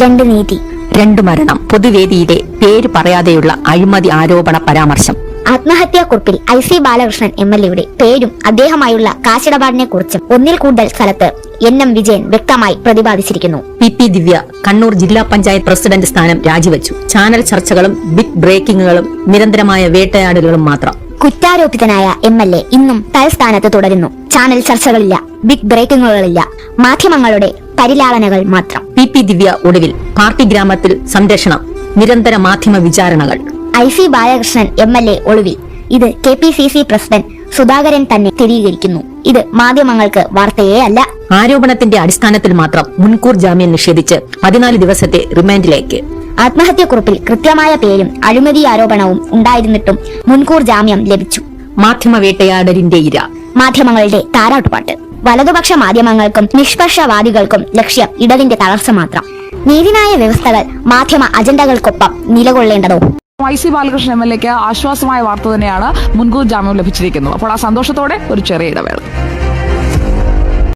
രണ്ട് നീതി രണ്ട് മരണം പൊതുവേദിയിലെ പേര് പറയാതെയുള്ള അഴിമതി ആരോപണ പരാമർശം. ആത്മഹത്യാക്കുറിപ്പിൽ I C Balakrishnan M L എയുടെ പേരും അദ്ദേഹമായുള്ള കാശിടപാടിനെ കുറിച്ചും ഒന്നിൽ കൂടുതൽ സ്ഥലത്ത് എൻ എം വിജയൻ വ്യക്തമായി പ്രതിപാദിച്ചിരിക്കുന്നു. പി പി ദിവ്യ കണ്ണൂർ ജില്ലാ പഞ്ചായത്ത് പ്രസിഡന്റ് സ്ഥാനം രാജിവെച്ചു. ചാനൽ ചർച്ചകളും ബിഗ് ബ്രേക്കിങ്ങുകളും നിരന്തരമായ വേട്ടയാടലുകളും മാത്രം. കുറ്റാരോപിതനായ എം എൽ എ ഇന്നും തൽസ്ഥാനത്ത് തുടരുന്നു. ചാനൽ ചർച്ചകളില്ല ബിഗ് ബ്രേക്കിങ്ങുകളില്ല. മാധ്യമങ്ങളുടെ പരിലാളനകൾ മാത്രം. പി പി ദിവ്യ ഒടുവിൽ പാർട്ടി ഗ്രാമത്തിൽ സംരക്ഷണം നിരന്തര മാധ്യമ വിചാരണകൾ. I C Balakrishnan M L A ഒളിവിൽ ഇത് K P C C president Sudhakaran തന്നെ സ്ഥിരീകരിക്കുന്നു. ഇത് മാധ്യമങ്ങൾക്ക് വാർത്തയേ അല്ല. ആരോപണത്തിന്റെ അടിസ്ഥാനത്തിൽ മാത്രം മുൻകൂർ ജാമ്യം നിഷേധിച്ച് പതിനാല് ദിവസത്തെ റിമാൻഡിലേക്ക്. ആത്മഹത്യാക്കുറിപ്പിൽ കൃത്യമായ പേരും അഴിമതി ആരോപണവും ഉണ്ടായിരുന്നിട്ടും മുൻകൂർ ജാമ്യം ലഭിച്ചു. മാധ്യമ വേട്ടയാടലിന്റെ ഇര. മാധ്യമങ്ങളുടെ താരാട്ടുപാട്ട്. വലതുപക്ഷ മാധ്യമങ്ങൾക്കും നിഷ്പക്ഷവാദികൾക്കും ലക്ഷ്യം ഇടതിന്റെ തളർച്ച മാത്രം. നീതിന്യായ വ്യവസ്ഥകൾ മാധ്യമ അജണ്ടകൾക്കൊപ്പം നിലകൊള്ളേണ്ടതോ? I C Balakrishnan M L എക്ക് ആശ്വാസമായ വാർത്ത തന്നെയാണ് മുൻകൂർ ജാമ്യം ലഭിച്ചിരിക്കുന്നത്. അപ്പോൾ ആ സന്തോഷത്തോടെ ഒരു ചെറിയ ഇടവേള.